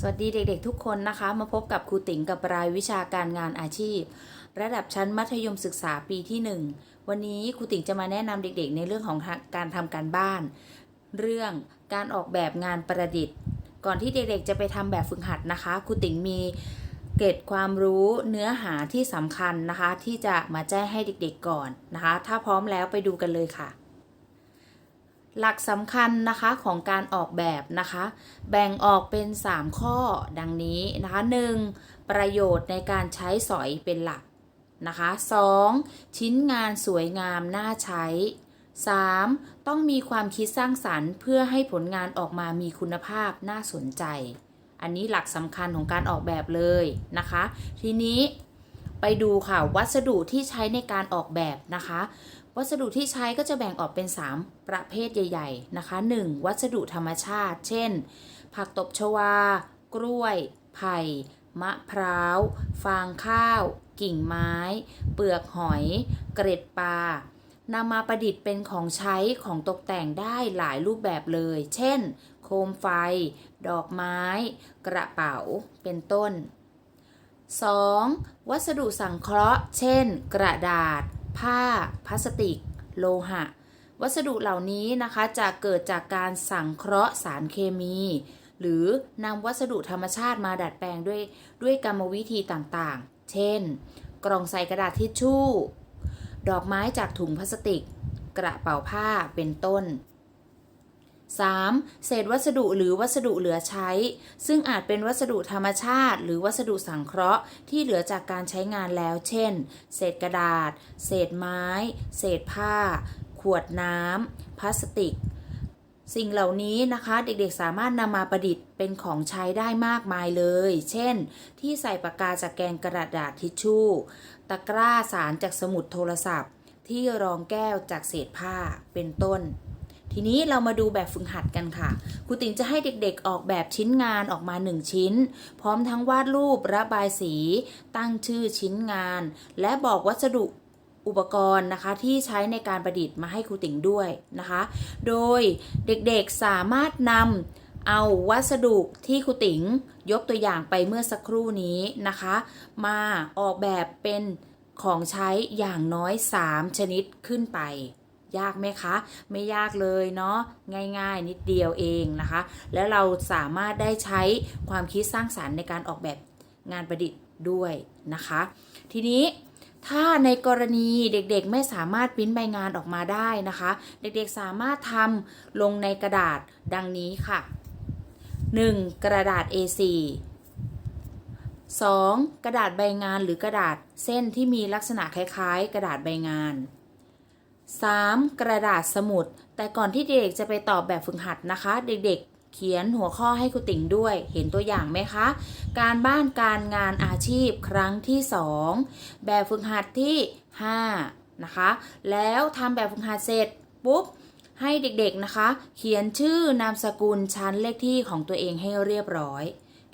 สวัสดีเด็กๆทุกคนนะคะ มาพบกับครูติ๋งกับรายวิชาการงานอาชีพ ระดับชั้นมัธยมศึกษาปีที่ 1 วันนี้ครูติ๋งจะมาแนะนำเด็กๆ ในเรื่องของการทำการบ้าน เรื่องการออกแบบงานประดิษฐ์ ก่อนที่เด็กๆจะไปทำแบบฝึกหัดนะคะครูติ๋งมีเกร็ดความรู้เนื้อหาที่สำคัญนะคะ ที่จะมาแจ้งให้เด็กๆก่อนนะคะ ถ้าพร้อมแล้วไปดูกันเลยค่ะ หลักสำคัญนะคะของการออกแบบนะคะ แบ่งออกเป็น 3 ข้อดังนี้นะคะ 1. ประโยชน์ในการใช้สอยเป็นหลักนะคะ 2. ชิ้นงานสวยงามน่าใช้ 3. ต้องมีความคิดสร้างสรรค์ เพื่อให้ผลงานออกมามีคุณภาพน่าสนใจ อันนี้หลักสำคัญของการออกแบบเลยนะคะ ทีนี้ ไปดูค่ะวัสดุที่ใช้ในการออกแบบนะคะ วัสดุที่ใช้ก็จะแบ่งออกเป็น 3 ประเภทใหญ่ ๆนะคะ 1. วัสดุธรรมชาติ เช่น ผักตบชวา กล้วย ไผ่ มะพร้าว ฟางข้าว กิ่งไม้ เปลือกหอย เกร็ดปลานำมาประดิษฐ์เป็นของใช้ของตกแต่งได้หลายรูปแบบเลย เช่น โคมไฟ ดอกไม้ กระเป๋า เป็นต้น 2. วัสดุสังเคราะห์ เช่น กระดาษ ผ้า พลาสติก โลหะ วัสดุเหล่านี้นะคะจะเกิดจากการสังเคราะห์สารเคมี หรือนำวัสดุธรรมชาติมาดัดแปลงด้วยด้วยกรรมวิธีต่างๆ เช่น กล่องใส่กระดาษทิชชู่ ดอกไม้จากถุงพลาสติก กระเป๋าผ้าเป็นต้น 3. เศษวัสดุหรือวัสดุเหลือใช้ ซึ่งอาจเป็นวัสดุธรรมชาติ หรือวัสดุสังเคราะห์ที่เหลือจากการใช้งานแล้ว เช่น เศษกระดาษ เศษไม้ เศษผ้า ขวดน้ำพลาสติก สิ่งเหล่านี้นะคะเด็กๆสามารถนำมาประดิษฐ์เป็นของใช้ได้มากมายเลย เช่น ที่ใส่ปากกาจากแกนกระดาษทิชชู่ ตะกร้าสารจากสมุดโทรศัพท์ ที่รองแก้วจากเศษผ้าเป็นต้น ทีนี้เรามาดูแบบฝึกหัดกันค่ะครูติ๋งจะให้เด็กๆออกแบบชิ้นงานออกมา 1 ชิ้น พร้อมทั้งวาดรูประบายสี ตั้งชื่อชิ้นงาน และบอกวัสดุอุปกรณ์นะคะที่ใช้ในการประดิษฐ์มาให้ครูติ๋งด้วยนะคะ โดยเด็กๆสามารถนำเอาวัสดุที่ครูติ๋งยกตัวอย่างไปเมื่อสักครู่นี้นะคะ มาออกแบบเป็นของใช้อย่างน้อย 3 ชนิดขึ้นไป ยากไหมคะ ไม่ยากเลยเนาะง่าย ๆ นิดเดียวเองนะคะ แล้วเราสามารถได้ใช้ความคิดสร้างสารรค์ในการออกแบบงานประดิษฐ์ด้วยนะคะ ทีนี้ถ้าในกรณีเด็กๆไม่สามารถปริ้นใบงานออกมาได้นะคะ เด็กๆสามารถทำลงในกระดาษดังนี้ค่ะ 1. กระดาษ A4 2. กระดาษใบงานหรือกระดาษเส้นที่มีลักษณะคล้ายๆ กระดาษใบงาน 3. กระดาษสมุด แต่ก่อนที่เด็กๆจะไปตอบแบบฝึกหัดนะคะ เด็กๆ เขียนหัวข้อให้ครูติ๋งด้วย เห็นตัวอย่างไหมคะ การบ้านการงานอาชีพครั้งที่ 2 แบบฝึกหัดที่5นะคะ แล้วทำแบบฝึกหัดเสร็จปุ๊บให้เด็กๆนะคะ เขียนชื่อนามสกุลชั้นเลขที่ของตัวเองให้เรียบร้อย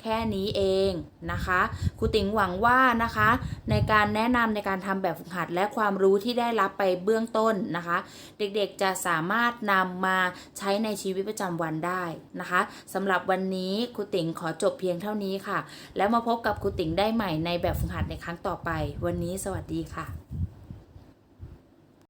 แค่นี้เองนะคะครูติ๋งหวังว่านะคะ ในการแนะนำในการทำแบบฝึกหัดและความรู้ที่ได้รับไปเบื้องต้นนะคะ เด็กๆจะสามารถนำมาใช้ในชีวิตประจำวันได้นะคะสำหรับวันนี้ครูติ๋งขอจบเพียงเท่านี้ค่ะ แล้วมาพบกับครูติ๋งได้ใหม่ในแบบฝึกหัดในครั้งต่อไป วันนี้สวัสดีค่ะ